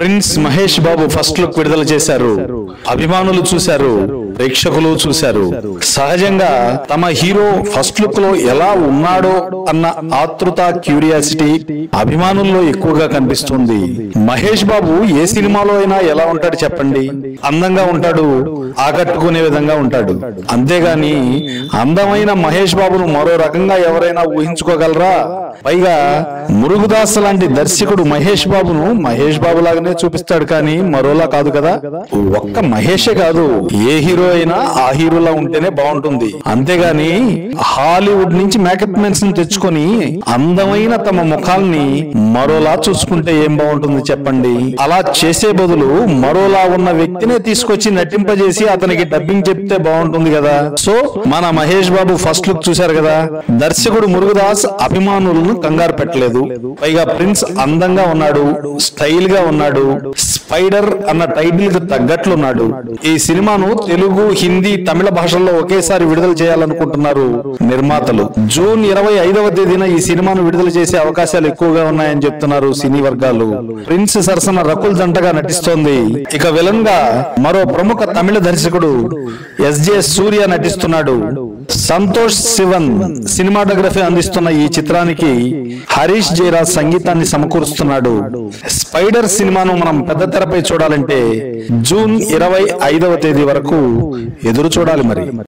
Prince Mahesh Babu first look విడుదల చేశారు. అభిమానులు చూశారు. ప్రేక్షకులు చూశారు. సహజంగా తమ హీరో ఫస్ట్ లుక్లో ఎలా ఉన్నాడో అన్న ఆతృత క్యూరియాసిటీ అభిమానుల్లో ఎక్కువగా కనిపిస్తుంది. మహేష్ బాబు ఏ సినిమాలో అయినా ఎలా ఉంటాడు చెప్పండి? అందంగా ఉంటాడు ఆకట్టుకునే విధంగా ఉంటాడు. అంతేగాని అందమైన మహేష్ బాబును మరో రకంగా ఎవరైనా ఊహించుకోగలరా? పైగా మురుగుదాస్ లాంటి దర్శకుడు మహేష్ బాబును మహేష్ బాబు లాగానే చూపిస్తాడు కానీ మరోలా కాదు కదా? ఒక్క మహేషే కాదు ఏ హీరో అయినా ఆ హీరోలా ఉంటేనే బాగుంటుంది. అంతేగాని హాలీవుడ్ నుంచి మేకప్ మెన్స్ని తెచ్చుకొని అందమైన తమ ముఖాల్ని మరోలా చూసుకుంటే ఏం బాగుంటుంది చెప్పండి? అలా చేసే బదులు మరోలా ఉన్న వ్యక్తినే తీసుకొచ్చి నటింపజేసి అతనికి డబ్బింగ్ చెప్తే బాగుంటుంది కదా? సో మన మహేష్ బాబు ఫస్ట్ లుక్ చూశారు కదా? దర్శకుడు మురుగదాస్ అభిమానులను కంగారు పెట్టలేదు. పైగా ప్రిన్స్ అందంగా ఉన్నాడు స్టైల్గా ఉన్నాడు స్పైడర్ అన్న టైటిల్కి తగ్గట్లున్నాడు. ఈ సినిమాను తెలుగు హిందీ తమిళ భాషల్లో ఒకేసారి విడుదల చేయాలనుకుంటున్నారు నిర్మాతలు. జూన్ ఇరవై ఐదవ తేదీన ఈ సినిమాను విడుదల చేసే అవకాశాలు ఎక్కువగా ఉన్నాయని చెప్తున్నారు సినీ వర్గాలు. ప్రిన్స్ సరసన రకుల్ జంటగా నటిస్తోంది. ఇక విలన్గా మరో ప్రముఖ తమిళ దర్శకుడు ఎస్జే సూర్య నటిస్తున్నాడు. సంతోష్ శివన్ సినిమాటోగ్రఫీ అందిస్తున్న ఈ చిత్రానికి హరీష్ జయరాజ్ సంగీతాన్ని సమకూరుస్తున్నాడు. స్పైడర్ సినిమాను మనం పెద్ద తెరపై చూడాలంటే జూన్ ఇరవై ఐదవ తేదీ వరకు ఎదురు చూడాలి మరి.